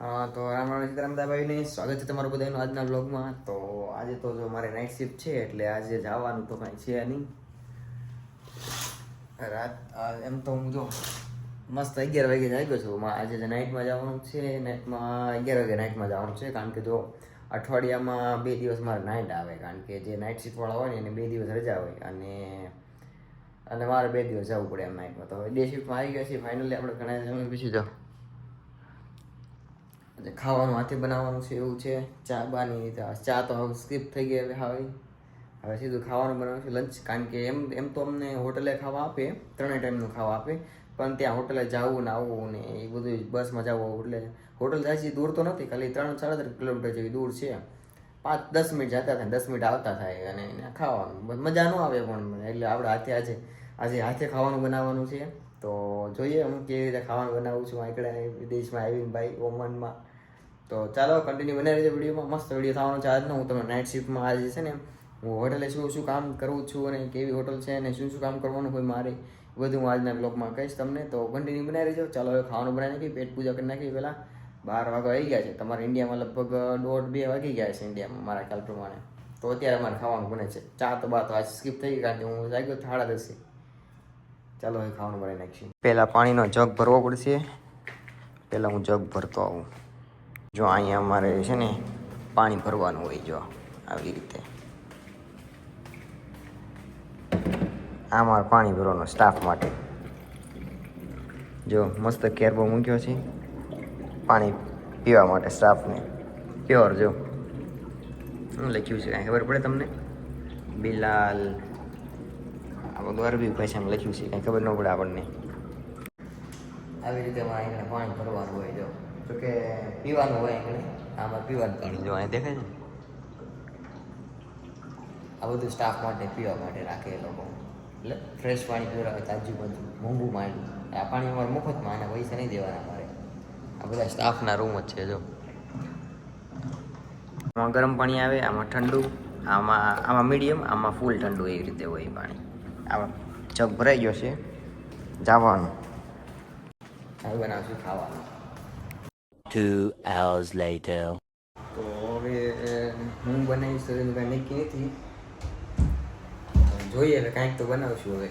હા, તો રામ રામ સીતારામદાભાઈને સ્વાગત છે તમારું બધાનું આજના બ્લોગમાં તો આજે તો જો મારે નાઇટ શિફ્ટ છે, એટલે આજે જવાનું તો કાંઈ છે નહીં. રાત એમ તો હું જો મસ્ત અગિયાર વાગે જાગ્યો છું. આજે જે નાઇટમાં જવાનું છે નાઇટમાં અગિયાર વાગે નાઇટમાં જવાનું છે, કારણ કે જો અઠવાડિયામાં બે દિવસ મારે નાઇટ આવે, કારણ કે જે નાઇટ શિફ્ટવાળા હોય ને, એને બે દિવસ રજા હોય. અને અને મારે બે દિવસ જવું પડે એમ નાઇટમાં તો ડે શિફ્ટમાં આવી ગયા છીએ ફાઇનલી આપણે ઘણા સમય પછી જાઓ. ખાવાનું હાથે બનાવવાનું છે એવું છે. ચા બાની ચા તો હવે સ્કીપ થઈ ગઈ હવે હવે. હવે સીધું ખાવાનું બનાવવાનું છે લંચ કારણ કે એમ એમ તો અમને હોટલે ખાવા આપે, ત્રણેય ટાઈમનું ખાવા આપે. પણ ત્યાં હોટલે જવું ને આવવું ને એ બધું બસમાં જવું એટલે હોટલ જાય દૂર તો નથી, ખાલી ત્રણ સાડા ત્રણ કિલોમીટર જેવી દૂર છે પાંચ, દસ મિનિટ જતા થાય દસ મિનિટ આવતા થાય અને એને ખાવાનું. મજા ન આવે પણ એટલે આપણે હાથે આજે આજે હાથે ખાવાનું બનાવવાનું છે. તો જોઈએ હું કેવી રીતે ખાવાનું બનાવું છું. આગળ વિદેશમાં આવીને ભાઈ, ઓમનમાં. તો ચાલો કન્ટિન્યુ બનાવી રહેજો વિડીયોમાં. મસ્ત વીડિયો થવાનો છે આજનો. હું તમને નાઇટ શિફ્ટમાં આજે છે ને, હું હોટલે શું શું કામ કરું છું અને કેવી હોટલ છે અને શું શું કામ કરવાનું હોય મારે બધું હું આજના બ્લોગમાં કહીશ તમને. તો કન્ટિન્યુ બનાવી રહેજો. ચાલો, હવે ખાવાનું બનાવી નાખી પેટ પૂજા કરી નાખી પહેલાં. બાર વાગે આવી ગયા છે. તમારે ઇન્ડિયામાં લગભગ દોઢ બે વાગી ગયા છે ઇન્ડિયામાં, મારા ખ્યાલ પ્રમાણે. તો અત્યારે અમારે ખાવાનું બને છે. ચા તો બા તો આજે સ્કીપ થઈ ગઈ, કારણ કે હું જાગ્યો થાળા દસે. ચાલો, હવે ખાવાનું બનાવી નાખીશું પહેલાં પાણીનો જગ ભરવો પડશે. પહેલાં હું જગ ભરતો આવું. જો અહીંયા અમારે છે ને પાણી ભરવાનું હોય જો આવી રીતે. આ મારે પાણી ભરવાનો સ્ટાફ માટે. જો મસ્ત કેરબો મૂક્યો છે. પાણી પીવા માટે સ્ટાફને પ્યોર જો. શું લખ્યું છે કાંઈ ખબર પડે તમને? બિલાલ. આ બધું અરબી ભાષામાં લખ્યું છે, કાંઈ ખબર ન પડે આપણને. આવી રીતે અમારે પાણી ભરવાનું હોય જો. તો કે પીવાનું હોય અહીંયા આમાં પીવાનું પાણી જો અહીંયા દેખાય છે આ બધું સ્ટાફ માટે પીવા માટે રાખે એ લોકો. એટલે ફ્રેશ પાણી પીવડાવે તાજું બધું મોંઘું પાણી. આ પાણી અમારે મફતમાં આના પૈસા નહીં દેવાના અમારે. આ બધા સ્ટાફના રૂમ જ છે જો. આમાં ગરમ પાણી આવે આમાં ઠંડુ આમાં આમાં મીડિયમ આમાં ફૂલ ઠંડુ એવી રીતે હોય પાણી. આમાં જગ ભરાઈ ગયો છે. જવાનું. હવે બનાવશું ખાવાનું. Two hours later. તો હવે હું બનાવીશ તો એનું કાંઈ નક્કી નથી. જોઈએ હવે કાંઈક તો બનાવશું હવે.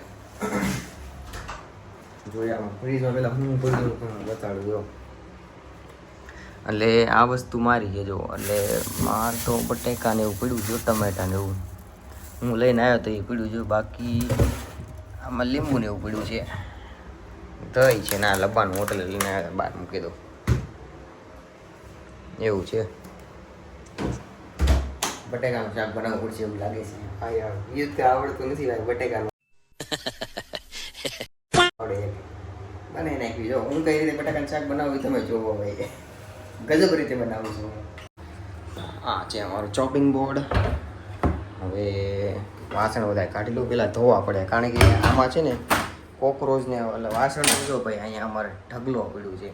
જોઈએ આમાં ફ્રીજમાં પહેલાં હું બધું બતાડું જો. એટલે આ વસ્તુ મારી છે જો. એટલે માર તો બટેકા ને એવું પીડ્યું છે ટમેટા ને એવું. હું લઈને આવ્યો તો એ પીડ્યું છે બાકી આમાં લીંબુ ને એવું પીડ્યું છે. દહીં છે ના લબ્બાનું હોટલે લઈને આવ્યા બહાર મૂકી દો એવું છે. બટેકાનું શાક બનાવવું પડશે એવું લાગે છે. હા યાર. એ તો આવડતું નથી ભાઈ બટેકાનું. આવડે. બનાવી નાખ્યું જો હું કઈ રીતે બટાકાનું શાક બનાવું તમે જોવો ભાઈ. ગજબ રીતે બનાવું છું. હા છે અમારું ચોપિંગ બોર્ડ હવે વાસણ બધા કાઢી લઉં પેલા ધોવા પડે. કારણ કે આમાં છે ને કોકરોચ ને એટલે વાસણ જો ભાઈ અહીંયા અમારે ઢગલો પડ્યું છે.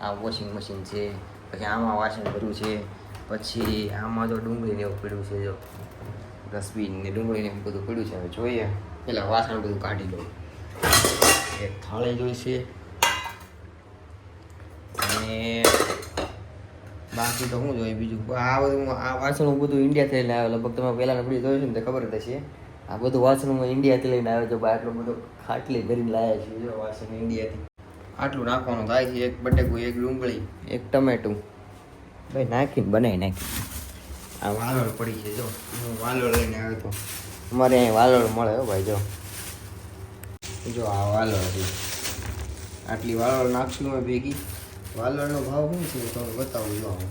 આ વોશિંગ મશીન છે. પછી આમાં વાસણ ભર્યું છે, પછી આમાં જો ડુંગળી ને એવું પડ્યું છે જો, ડસ્ટબિન ડુંગળીને એવું બધું પડ્યું છે, હવે જોઈએ. પેલા વાસણ બધું કાઢી લઉં એક થાળી જોઈશે. અને બાકી તો શું જોઈએ બીજું? આ બધું આ વાસણ બધું ઇન્ડિયાથી લઈને આવ્યો. લગભગ તમે પહેલાં નબળી જોયું છે ને તો ખબર છે આ બધું વાસણ હું ઇન્ડિયાથી લઈને આવ્યો છું ભાઈ એટલો બધો ખાટલી ભરીને લાવ્યા છીએ જો વાસણ ઇન્ડિયાથી આટલું નાખવાનું થાય છે એક બટેકું એક ડુંગળી એક ટમેટું. ભાઈ નાખીને બનાવી નાખી. આ વાલોળ પડી છે જો. હું વાલોળ લઈને આવ્યો હતો અમારે અહીં વાલોળ મળે હો ભાઈ જો. જો આ વાલોળ છે. આટલી વાલોળ નાખશું મેં ભેગી. વાલોળનો ભાવ શું છે તો બતાવું જો હું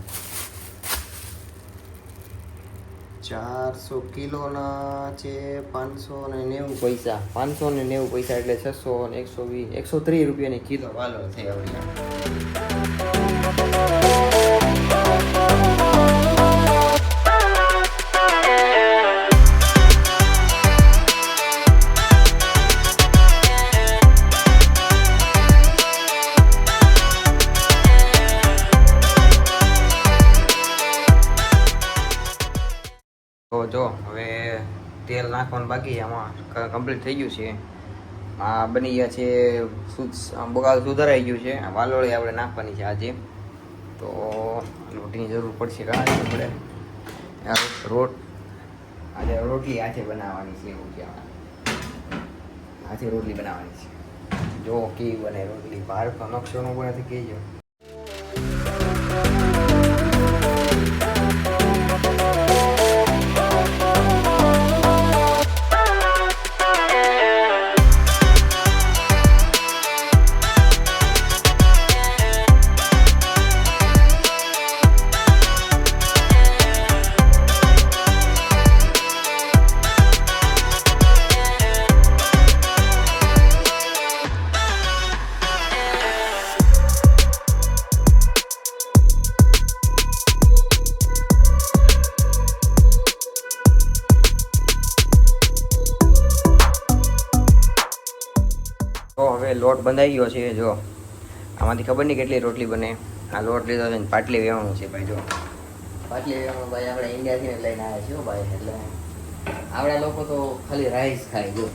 ચારસો કિલોના છે, પાંચસો ને નેવું પૈસા. પાંચસો ને નેવું પૈસા એટલે છસો ને એકસો વીસ એકસો ત્રીસ રૂપિયાની કિલો વાલો થઈ આવડી તેલ નાખવાનું બાકી આમાં કમ્પ્લીટ થઈ ગયું છે. આ બની ગયા છે બગાડ સુધારાઈ ગયું છે. વાલોળી આપણે નાખવાની છે આજે. તો રોટીની જરૂર પડશે કારણ આપણે રોટ આજે રોટલી આજે બનાવવાની છે એવું છે આજે રોટલી બનાવવાની છે. જો કેવી બને રોટલી. ભારતનો નકશો નો બને તો કહેજો બંધાઈ ગયો છે જો. આમાંથી ખબર નહીં કેટલી રોટલી બને. આ લોટ લીધો છે ને પાટલી વેવાનું છે ભાઈ જો. પાટલી વેવાનું ભાઈ આપણે ઇન્ડિયાથી લઈને આવ્યા છીએ ભાઈ એટલે આપણા લોકો તો ખાલી રાઈસ ખાય જો.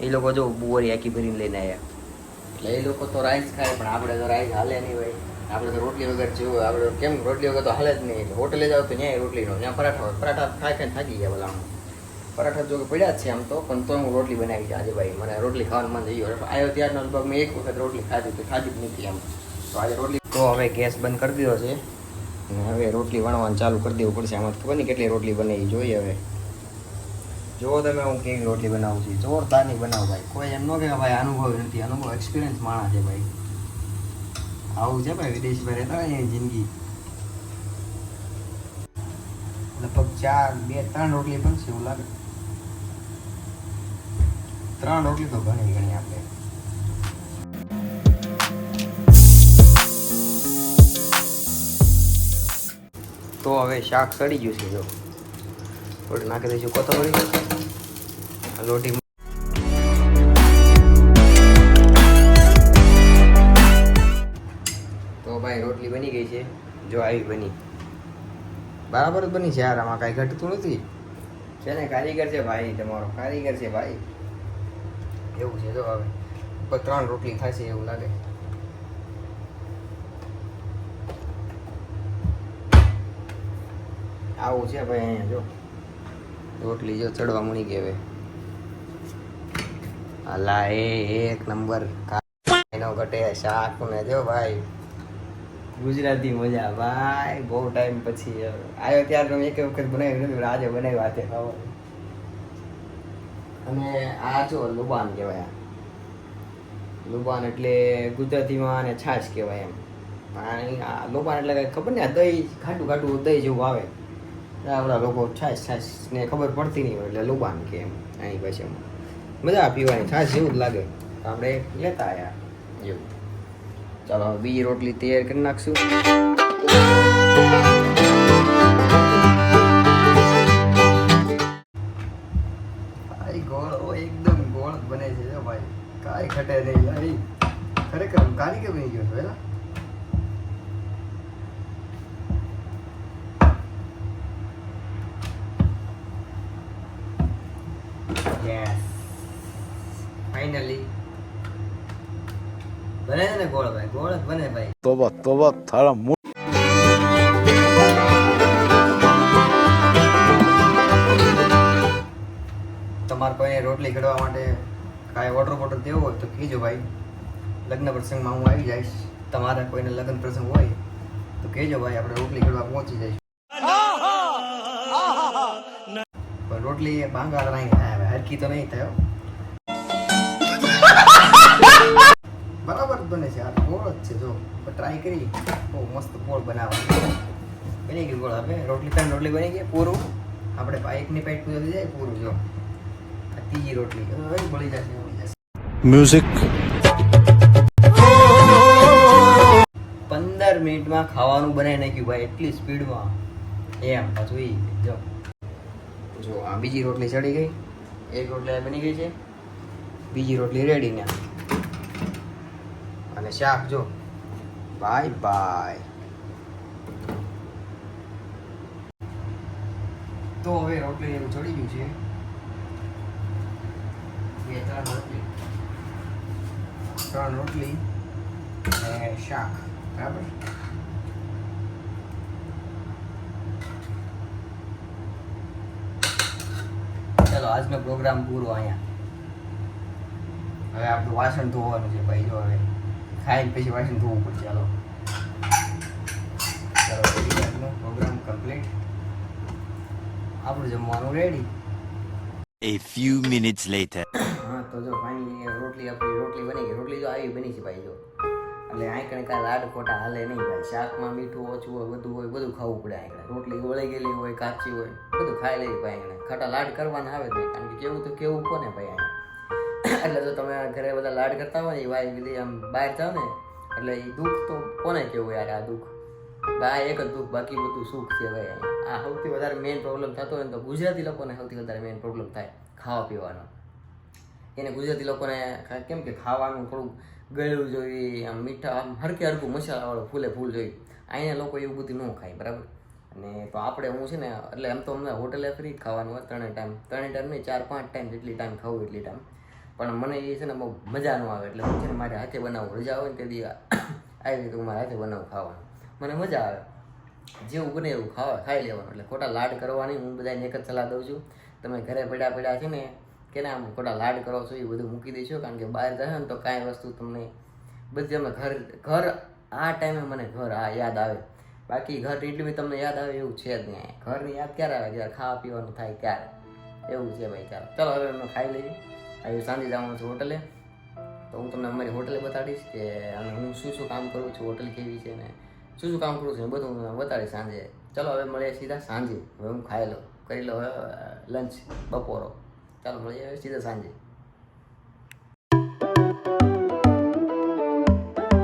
એ લોકો જો બુવરી આખી ભરીને લઈને આવ્યા. એટલે એ લોકો તો રાઈસ ખાય પણ આપણે તો રાઈસ હાલે નહીં ભાઈ. આપણે તો રોટલી વગર જેવું. આપણે કેમ રોટલી વગર તો હાલે જ નહીં. હોટલે જાવ તો ત્યાં રોટલી નો ત્યાં પરાઠા પરાઠા ખાઈ ખાઈને થાકી ગયા બોલા પરાઠા જો પડ્યા જ છે આમ તો, પણ તો હું રોટલી બનાવી છે આજે ભાઈ. મને રોટલી ખાવાનું મન થઈ ગયું. આવ્યો ત્યારનો લગભગ મેં એક વખત રોટલી ખાધી તો ખાધી જ નથી આમ. તો આજે રોટલી તો હવે ગેસ બંધ કરી દીધો છે. અને હવે રોટલી વણવાનું ચાલુ કરી દેવું પડશે. આમાં ખબર નહીં કેટલી રોટલી બને એ જોઈએ હવે. જુઓ તમે, હું કેવી રોટલી બનાવું છું. જોરદારની બનાવું ભાઈ. કોઈ એમ ન કે ભાઈ, અનુભવ નથી. અનુભવ એક્સપિરિયન્સ માણા છે ભાઈ. આવું છે ભાઈ વિદેશમાં રહેતા હોય જિંદગી. લગભગ ચાર, બે, ત્રણ રોટલી બનશે એવું લાગે. ત્રણ રોટલી તો ઘણી ઘણી આપણે તો હવે શાક સડી ગયું છે, જો. થોડી નાખી દઈશું, કોથમરી. લોટી તો ભાઈ, રોટલી બની ગઈ છે. જો આવી બની. બરાબર જ બની છે યાર આમાં કાંઈ ઘટતું નથી. છે ને, કારીગર છે ભાઈ, તમારો કારીગર છે ભાઈ. એવું છે. જો હવે ત્રણ રોટલી થશે એવું લાગે. આવું છે ભાઈ અહીંયા, જો. રોટલી જો ચડવા મળી ગઈ હવે. અલા, એ એક નંબર એનો ઘટે શાક ને જો ભાઈ. ગુજરાતી મજા, ભાઈ, બહુ ટાઈમ પછી આવ્યો ત્યારે મેં એક વખત બનાવ્યું નથી આજે બનાવી વાતે ખાવાનું અને આ જો લુબાન કહેવાય લુબાન એટલે ગુજરાતીમાં આને છાશ કહેવાય એમ. લુબાન એટલે કાંઈ ખબર ને દહીં, ખાટું ખાટું દહીં જેવું આવે. આપણા લોકો છાશ છાશ ને ખબર પડતી નહીં હોય એટલે લુબાન કે એમ અહીં ભાષામાં. મજા પીવાની, છાશ જેવું જ લાગે. આપણે લેતા આવ્યા એવું ચાલો બીજી રોટલી તૈયાર કરી નાખશું. કાંઈ ઘટે નહીં ભાઈ ખરેખર કારીગર બની ગયો છો ફાઇનલી બને છે ને ગોળ ભાઈ ગોળ જ બને ભાઈ. તોબા તમારે કોઈ રોટલી ઘડવા માટે કાંઈ ઓર્ડર બોર્ડર દેવો હોય તો કહેજો ભાઈ. લગ્ન પ્રસંગમાં હું આવી જઈશ. તમારા કોઈને લગ્ન પ્રસંગ હોય તો કહેજો ભાઈ, આપણે રોટલી કરવા પહોંચી જઈશું. પણ રોટલી ભાંગા નહીં થાય હરકી તો નહીં થયો બરાબર બને છે, આ ગોળ જ છે, જો. ટ્રાય કરી. બહુ મસ્ત ગોળ બનાવવાનું. બની ગયું ગોળ હવે. રોટલી ત્રણ રોટલી બની ગઈ, પૂરું. આપણે એકની પેટ પૂરી જાય, પૂરું, જો. ત્રીજી રોટલી. મળી જશે મળી જશે મ્યુઝિક પંદર મિનિટમાં ખાવાનું બનાવી નાખ્યું ભાઈ એટલી સ્પીડમાં. એમ પાછું એ જો. જો આ બીજી રોટલી ચડી ગઈ. એક રોટલી બની ગઈ છે. બીજી રોટલી રેડી ને. અને શાક જો. બાય બાય તો હવે રોટલી એવું ચડી ગયું છે. ત્રણ રોટલી. ત્રણ રોટલી અને શાક. બરાબર? ચાલો, આજનો પ્રોગ્રામ પૂરો અહીંયા. હવે આપણું વાસણ ધોવાનું છે ભાઈ, જો હવે. ખાઈને પછી વાસણ ધોવું પડશે. ચાલો ચાલો પ્રોગ્રામ કમ્પ્લીટ. આપણું જમવાનું ready A few minutes later. હા, તો જો ફાઇનલી રોટલી આપણી રોટલી બની ગઈ. રોટલી જો આવી બની છે ભાઈ જો. એટલે આંકણે કણે કાંઈ લાડ ખોટા હાલે નહીં ભાઈ. શાકમાં મીઠું ઓછું હોય, બધું હોય, બધું ખાવું પડે અહીં રોટલી વળી ગયેલી હોય, કાચી હોય, બધું ખાઈ લેવી ભાઈ એને ખટા લાડ કરવાના આવે તો, કારણ કે કેવું તો કેવું કોને ભાઈ અહીં એટલે જો તમે ઘરે બધા લાડ કરતા હોય ને વાય બધી આમ બહાર જાઓ ને, એટલે એ દુઃખ તો કોને કેવું યાર આ દુઃખ? બા એક જ દુઃખ બાકી બધું સુખ છે ભાઈ આ સૌથી વધારે મેઇન પ્રોબ્લેમ થતો હોય ને તો ગુજરાતી લોકોને સૌથી વધારે મેઇન પ્રોબ્લેમ થાય ખાવા પીવાનો. એને ગુજરાતી લોકોને કેમ કે ખાવાનું થોડુંક ગળ્યું જોઈએ, આમ મીઠા આમ હરકે હરકું મસાલાવાળું ફૂલે ફૂલ જોઈએ. અહીંયા લોકો એવું બધું ન ખાય, બરાબર? અને તો આપણે હું છે ને, એટલે એમ તો અમને હોટલે ફ્રી જ ખાવાનું હોય ત્રણેય ટાઈમ ત્રણેય ટાઈમ નહીં, ચાર પાંચ ટાઈમ જેટલી ટાઈમ ખાવું એટલી ટાઈમ પણ મને એ છે ને બહુ મજા ન આવે, એટલે હું છે ને મારે હાથે બનાવવું રજા હોય ને તે દી આવી રીતે હું મારે હાથે બનાવું ખાવાનું. મને મજા આવે. જેવું બને એવું ખાવા, ખાઈ લેવાનું. એટલે ખોટા લાડ કરવાની હું બધાને એક જ સલાહ દઉં છું. તમે ઘરે પડ્યા પડ્યા છે ને, કે ના, આમ ખોટા લાડ કરો છો એ બધું મૂકી દેશો કારણ કે બહાર જશે ને તો કાંઈ વસ્તુ તમને બધી અમે ઘર ઘર, આ ટાઈમે મને ઘર, આ યાદ આવે. બાકી ઘર એટલું બી તમને યાદ આવે એવું છે જ નહીં. ઘરની યાદ ક્યારે આવે? જ્યારે ખાવા પીવાનું થાય ત્યારે એવું છે ભાઈ ચાલો. ચાલો, હવે અમે ખાઈ લઈએ. આવી સાંજે જવાનું છે હોટલે. તો હું તમને અમારી હોટલે બતાડીશ કે અમે હું શું શું કામ કરું છું, હોટલ કેવી છે ને શું શું કામ કરું છું બધું હું બતાડીશ સાંજે. ચલો, હવે મળીએ સીધા સાંજે. હવે હું ખાઈ લઉં. કરી લઉં લંચ બપોરો. ચાલો, મળીએ સીધા સાંજે.